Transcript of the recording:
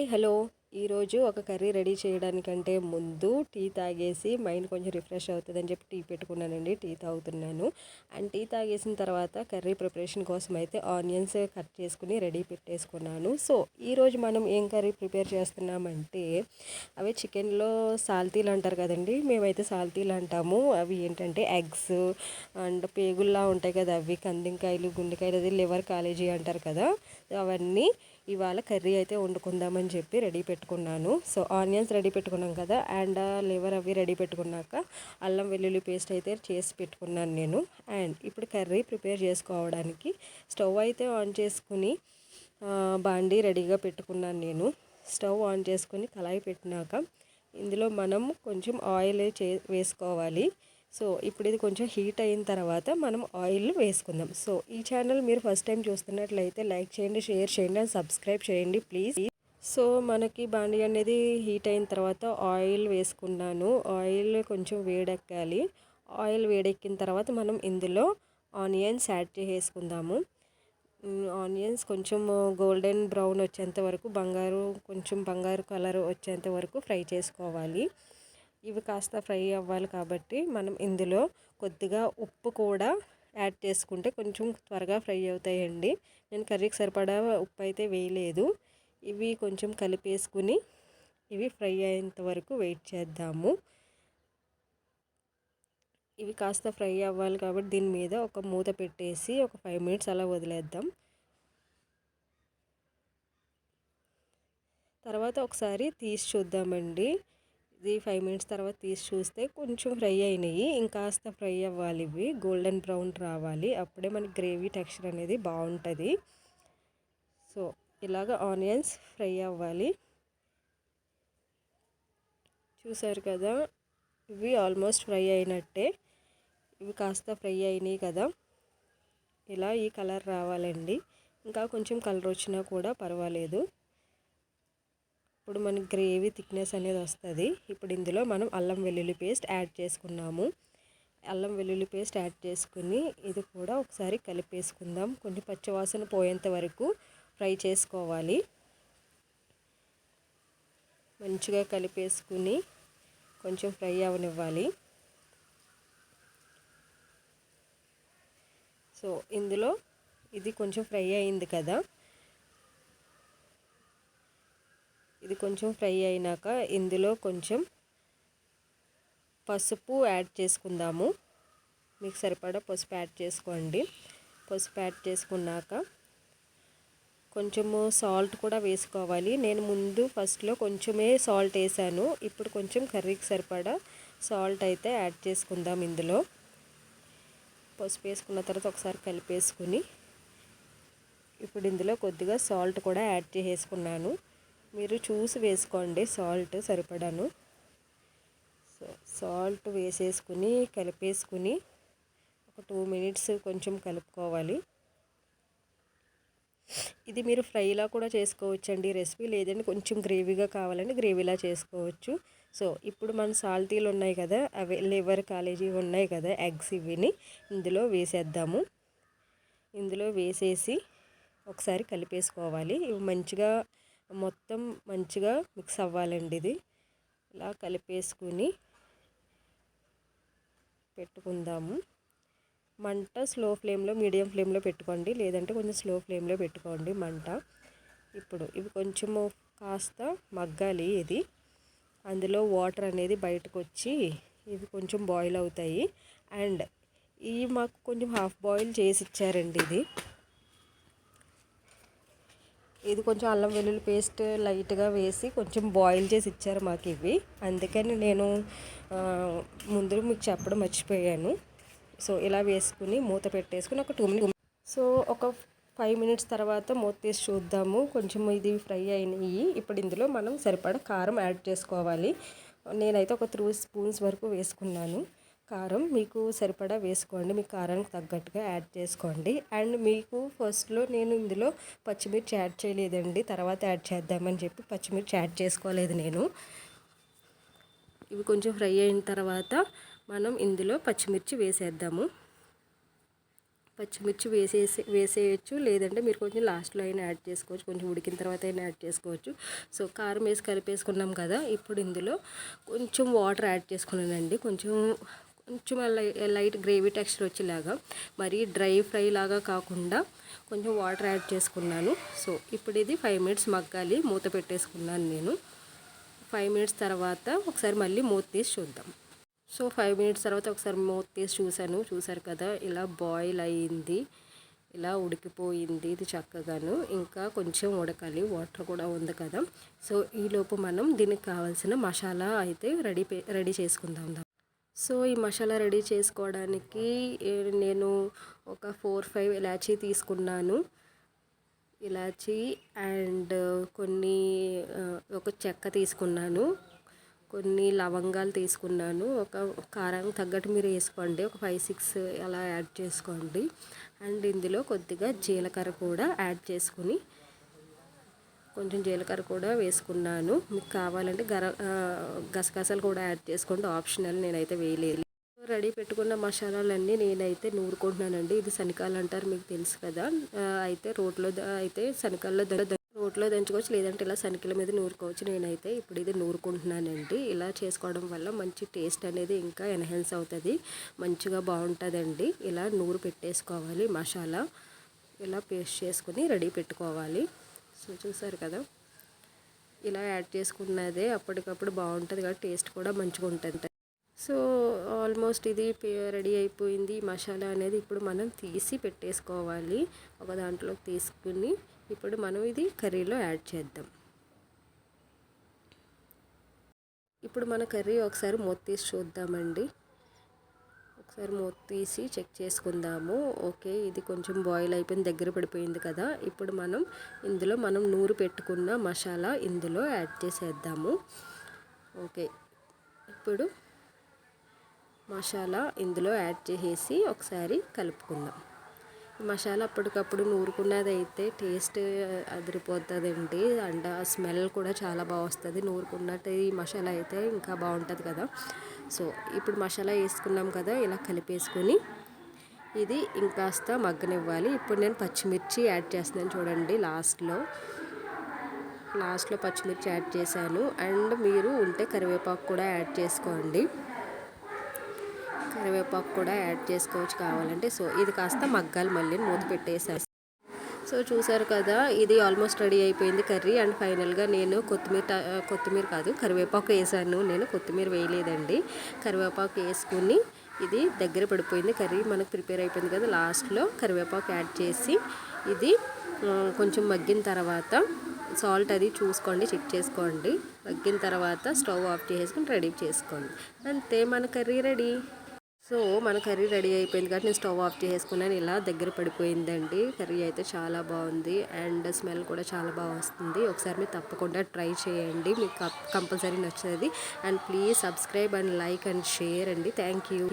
Hi hello. ఈరోజు ఒక curry ready చేయడానికంటే ముందు టీ తాగేసి మైండ్ కొంచెం రిఫ్రెష్ అవుతుందని చెప్పి టీ పెట్టుకున్నానండి. టీ తాగుతున్నాను. అండ్ టీ తాగేసిన తర్వాత కర్రీ ప్రిపరేషన్ కోసం అయితే ఆనియన్స్ కట్ చేసుకుని రెడీ పెట్టేసుకున్నాను. సో ఈరోజు మనం ఏం కర్రీ ప్రిపేర్ చేస్తున్నామంటే అవి చికెన్లో సాల్తీలు అంటారు కదండి. మేమైతే సాల్తీలు అంటాము. అవి ఏంటంటే ఎగ్స్ అండ్ పేగుల్లా ఉంటాయి కదా అవి కందింకాయలు గుండెకాయలు అది లివర్ కాలేజీ అంటారు కదా. అవన్నీ ఇవాళ కర్రీ అయితే వండుకుందామని చెప్పి రెడీ పెట్టుకున్నాను. సో ఆనియన్స్ రెడీ పెట్టుకున్నాం కదా అండ్ లివర్ అవి రెడీ పెట్టుకున్నాక అల్లం వెల్లుల్లి పేస్ట్ అయితే చేసి పెట్టుకున్నాను నేను. అండ్ ఇప్పుడు కర్రీ ప్రిపేర్ చేసుకోవడానికి స్టవ్ అయితే ఆన్ చేసుకుని బాండీ రెడీగా పెట్టుకున్నాను నేను. స్టవ్ ఆన్ చేసుకుని కళాయి పెట్టినాక ఇందులో మనం కొంచెం ఆయిల్ చే వేసుకోవాలి. సో ఇప్పుడు ఇది కొంచెం హీట్ అయిన తర్వాత మనం ఆయిల్ వేసుకుందాం. సో ఈ ఛానల్ మీరు ఫస్ట్ టైం చూస్తున్నట్లయితే లైక్ చేయండి షేర్ చేయండి అండ్ సబ్స్క్రైబ్ చేయండి ప్లీజ్. సో మనకి బాండి అనేది హీట్ అయిన తర్వాత ఆయిల్ వేసుకున్నాను. ఆయిల్ కొంచెం వేడెక్కాలి. ఆయిల్ వేడెక్కిన తర్వాత మనం ఇందులో ఆనియన్స్ యాడ్ చేసుకుందాము ఆనియన్స్ కొంచెం గోల్డెన్ బ్రౌన్ వచ్చేంత వరకు బంగారు కొంచెం బంగారు కలర్ వచ్చేంత వరకు ఫ్రై చేసుకోవాలి. ఇవి కాస్త ఫ్రై అవ్వాలి కాబట్టి మనం ఇందులో కొద్దిగా ఉప్పు కూడా యాడ్ చేసుకుంటే కొంచెం త్వరగా ఫ్రై అవుతాయండి. నేను కర్రీకి సరిపడా ఉప్పు అయితే వేయలేదు. ఇవి కొంచెం కలిపేసుకుని ఇవి ఫ్రై అయ్యేంత వరకు వెయిట్ చేద్దాము. ఇవి కాస్త ఫ్రై అవ్వాలి కాబట్టి దీని మీద ఒక మూత పెట్టేసి ఒక ఫైవ్ మినిట్స్ అలా వదిలేద్దాం. తర్వాత ఒకసారి తీసి చూద్దామండి. ఇది ఫైవ్ మినిట్స్ తర్వాత తీసి చూస్తే కొంచెం ఫ్రై అయినాయి. ఇంకాస్త ఫ్రై అవ్వాలి ఇవి. గోల్డెన్ బ్రౌన్ రావాలి. అప్పుడే మనకి గ్రేవీ టెక్స్చర్ అనేది బాగుంటుంది. సో ఇలాగ ఆనియన్స్ ఫ్రై అవ్వాలి. చూసారు కదా? ఇవి ఆల్మోస్ట్ ఫ్రై అయినట్టే. ఇవి కాస్త ఫ్రై అయినాయి కదా? ఇలా ఈ కలర్ రావాలండి. ఇంకా కొంచెం కలర్ వచ్చినా కూడా పర్వాలేదు. ఇప్పుడు మనకి గ్రేవీ థిక్నెస్ అనేది వస్తుంది. ఇప్పుడు ఇందులో మనం అల్లం వెల్లుల్లి పేస్ట్ యాడ్ చేసుకున్నాము. అల్లం వెల్లుల్లి పేస్ట్ యాడ్ చేసుకుని ఇది కూడా ఒకసారి కలిపేసుకుందాం. కొన్ని పచ్చివాసన పోయేంత వరకు ఫ్రై చేసుకోవాలి. మంచిగా కలిపేసుకుని కొంచెం ఫ్రై అవనివ్వాలి. సో ఇందులో ఇది కొంచెం ఫ్రై అయింది కదా. ఇది కొంచెం ఫ్రై అయినాక ఇందులో కొంచెం పసుపు యాడ్ చేసుకుందాము. మీకు సరిపడా పసుపు యాడ్ చేసుకోండి. పసుపు యాడ్ చేసుకున్నాక కొంచెము సాల్ట్ కూడా వేసుకోవాలి. నేను ముందు ఫస్ట్లో కొంచెమే సాల్ట్ వేసాను. ఇప్పుడు కొంచెం కర్రీకి సరిపడా సాల్ట్ అయితే యాడ్ చేసుకుందాం ఇందులో. పసుపు వేసుకున్న తర్వాత ఒకసారి కలిపేసుకుని ఇప్పుడు ఇందులో కొద్దిగా సాల్ట్ కూడా యాడ్ చేసుకున్నాను మీరు చూసి వేసుకోండి. సాల్ట్ సరిపడాను. సో సాల్ట్ వేసేసుకుని కలిపేసుకుని ఒక టూ మినిట్స్ కొంచెం కలుపుకోవాలి. ఇది మీరు ఫ్రైలా కూడా చేసుకోవచ్చండి. రెసిపీ లేదండి కొంచెం గ్రేవీగా కావాలంటే గ్రేవీలా చేసుకోవచ్చు. సో ఇప్పుడు మన సాల్తీలు ఉన్నాయి కదా అవి లివర్ కాలేజీ ఉన్నాయి కదా ఎగ్స్ ఇవిని ఇందులో వేసేద్దాము. ఇందులో వేసేసి ఒకసారి కలిపేసుకోవాలి. ఇవి మంచిగా మొత్తం మంచిగా మిక్స్ అవ్వాలండి ఇది. ఇలా కలిపేసుకుని పెట్టుకుందాము. మంట స్లో ఫ్లేమ్లో మీడియం ఫ్లేమ్లో పెట్టుకోండి. లేదంటే కొంచెం స్లో ఫ్లేమ్లో పెట్టుకోండి మంట. ఇప్పుడు ఇవి కొంచెము కాస్త మగ్గాలి ఇది. అందులో వాటర్ అనేది బయటకు వచ్చి ఇవి కొంచెం బాయిల్ అవుతాయి. అండ్ ఇవి మాకు కొంచెం హాఫ్ బాయిల్ చేసి ఇచ్చారండి ఇది. ఇది కొంచెం అల్లం వెల్లుల్లి పేస్ట్ లైట్గా వేసి కొంచెం బాయిల్ చేసి ఇచ్చారు మాకు ఇవి. అందుకని నేను ముందు మీకు చెప్పడం మర్చిపోయాను. సో ఇలా వేసుకుని మూత పెట్టేసుకుని ఒక టూ మినిట్స్ సో ఒక ఫైవ్ మినిట్స్ తర్వాత మూత తీసి చూద్దాము. కొంచెం ఇది ఫ్రై అయినాయి. ఇప్పుడు ఇందులో మనం సరిపడా కారం యాడ్ చేసుకోవాలి. నేనైతే ఒక త్రూ స్పూన్స్ వరకు వేసుకున్నాను. కారం మీకు సరిపడా వేసుకోండి. మీ కారానికి తగ్గట్టుగా యాడ్ చేసుకోండి. అండ్ మీకు ఫస్ట్లో నేను ఇందులో పచ్చిమిర్చి యాడ్ చేయలేదండి. తర్వాత యాడ్ చేద్దామని చెప్పి పచ్చిమిర్చి యాడ్ చేసుకోలేదు నేను. ఇవి కొంచెం ఫ్రై అయిన తర్వాత మనం ఇందులో పచ్చిమిర్చి వేసేద్దాము. పచ్చిమిర్చి వేసేసి వేసేయచ్చు. లేదంటే మీరు కొంచెం లాస్ట్లో అయినా యాడ్ చేసుకోవచ్చు. కొంచెం ఉడికిన తర్వాత అయినా యాడ్ చేసుకోవచ్చు. సో కారం వేసి కలిపేసుకున్నాం కదా. ఇప్పుడు ఇందులో కొంచెం వాటర్ యాడ్ చేసుకున్నానండి. కొంచెం కొంచెం లైట్ గ్రేవీ టెక్స్చర్ వచ్చేలాగా మరీ డ్రై ఫ్రై లాగా కాకుండా కొంచెం వాటర్ యాడ్ చేసుకున్నాను. సో ఇప్పుడు ఇది ఫైవ్ మినిట్స్ మగ్గాలి మూత పెట్టేసుకున్నాను నేను. ఫైవ్ మినిట్స్ తర్వాత ఒకసారి మళ్ళీ మూత తీసి చూద్దాం. సో ఫైవ్ మినిట్స్ తర్వాత ఒకసారి మూత తీసి చూశాను. చూసారు కదా ఇలా బాయిల్ అయ్యింది ఇలా ఉడికిపోయింది ఇది చక్కగాను. ఇంకా కొంచెం ఉడకాలి వాటర్ కూడా ఉంది కదా. సో ఈలోపు మనం దీనికి కావాల్సిన మసాలా అయితే రెడీ రెడీ చేసుకుందాం. సో ఈ మసాలా రెడీ చేసుకోవడానికి నేను ఒక ఫోర్ ఫైవ్ ఇలాచీ తీసుకున్నాను. ఇలాచీ అండ్ కొన్ని ఒక చెక్క తీసుకున్నాను. కొన్ని లవంగాలు తీసుకున్నాను. ఒక కారం తగ్గట్టు మీరు వేసుకోండి. ఒక ఫైవ్ సిక్స్ అలా యాడ్ చేసుకోండి. అండ్ ఇందులో కొద్దిగా జీలకర్ర కూడా యాడ్ చేసుకుని కొంచెం జీలకర్ర కూడా వేసుకున్నాను. మీకు కావాలంటే గర గసగసాలు కూడా యాడ్ చేసుకోండి. ఆప్షనల్ నేనైతే వేయలేదు. రెడీ పెట్టుకున్న మసాలాలన్నీ నేనైతే నూరుకుంటున్నానండి. ఇది శనికాలు అంటారు మీకు తెలుసు కదా. అయితే రోట్లో అయితే శనకాల్లో రోట్లో దంచుకోవచ్చు లేదంటే ఇలా శనికల మీద నూరుకోవచ్చు. నేనైతే ఇప్పుడు ఇది నూరుకుంటున్నానండి. ఇలా చేసుకోవడం వల్ల మంచి టేస్ట్ అనేది ఇంకా ఎన్హాన్స్ అవుతుంది. మంచిగా బాగుంటుందండి. ఇలా నూరు పెట్టేసుకోవాలి మసాలా. ఇలా పేస్ట్ చేసుకుని రెడీ పెట్టుకోవాలి. సో చూసారు కదా? ఇలా యాడ్ చేసుకున్నదే అప్పటికప్పుడు బాగుంటుంది కాబట్టి టేస్ట్ కూడా మంచిగా ఉంటుంది. సో ఆల్మోస్ట్ ఇది రెడీ అయిపోయింది. మసాలా అనేది ఇప్పుడు మనం తీసి పెట్టేసుకోవాలి. ఒక దాంట్లోకి తీసుకుని ఇప్పుడు మనం ఇది కర్రీలో యాడ్ చేద్దాం. ఇప్పుడు మన కర్రీ ఒకసారి మూత తీసి చూద్దామండి. ఒకసారి మూత తీసి చెక్ చేసుకుందాము. ఓకే ఇది కొంచెం బాయిల్ అయిపోయింది దగ్గర పడిపోయింది కదా. ఇప్పుడు మనం ఇందులో మనం నూరు పెట్టుకున్న మసాలా ఇందులో యాడ్ చేసేద్దాము. ఓకే ఇప్పుడు మసాలా ఇందులో యాడ్ చేసేసి ఒకసారి కలుపుకుందాం. మసాలా అప్పటికప్పుడు నూరుకున్నది అయితే టేస్ట్ అదిరిపోతుందండి. అండ్ ఆ స్మెల్ కూడా చాలా బాగా వస్తుంది. నూరుకున్నట్టు ఈ మసాలా అయితే ఇంకా బాగుంటుంది కదా. సో ఇప్పుడు మసాలా వేసుకున్నాం కదా ఇలా కలిపేసుకొని ఇది ఇంకాస్త మగ్గనివ్వాలి. ఇప్పుడు నేను పచ్చిమిర్చి యాడ్ చేస్తున్నాను చూడండి లాస్ట్లో. లాస్ట్లో పచ్చిమిర్చి యాడ్ చేశాను. అండ్ మీరు ఉంటే కరివేపాకు కూడా యాడ్ చేసుకోండి. కరివేపాకు కూడా యాడ్ చేసుకోవచ్చు కావాలంటే. సో ఇది కాస్త మగ్గాలి మళ్ళీ మూత పెట్టేసాను సో చూసారు కదా ఇది ఆల్మోస్ట్ రెడీ అయిపోయింది కర్రీ. అండ్ ఫైనల్గా నేను కొత్తిమీర కొత్తిమీర కాదు కరివేపాకు వేసాను. నేను కొత్తిమీర వేయలేదండి. కరివేపాకు వేసుకుని ఇది దగ్గర పడిపోయింది కర్రీ. మనకు ప్రిపేర్ అయిపోయింది కదా లాస్ట్లో. కరివేపాకు యాడ్ చేసి ఇది కొంచెం మగ్గిన తర్వాత సాల్ట్ అది చూసుకోండి చెక్ చేసుకోండి. మగ్గిన తర్వాత స్టవ్ ఆఫ్ చేసుకుని రెడీ చేసుకోండి. అంతే మన కర్రీ రెడీ. సో మన కర్రీ రెడీ అయిపోయింది కాబట్టి నేను స్టవ్ ఆఫ్ చేసుకున్నాను. ఇలా దగ్గర పడిపోయిందండి. కర్రీ అయితే చాలా బాగుంది. అండ్ స్మెల్ కూడా చాలా బాగా వస్తుంది. ఒకసారి మీరు తప్పకుండా ట్రై చేయండి. మీకు కంపల్సరీ నచ్చుతుంది. And please subscribe and like and share అండి. Thank you.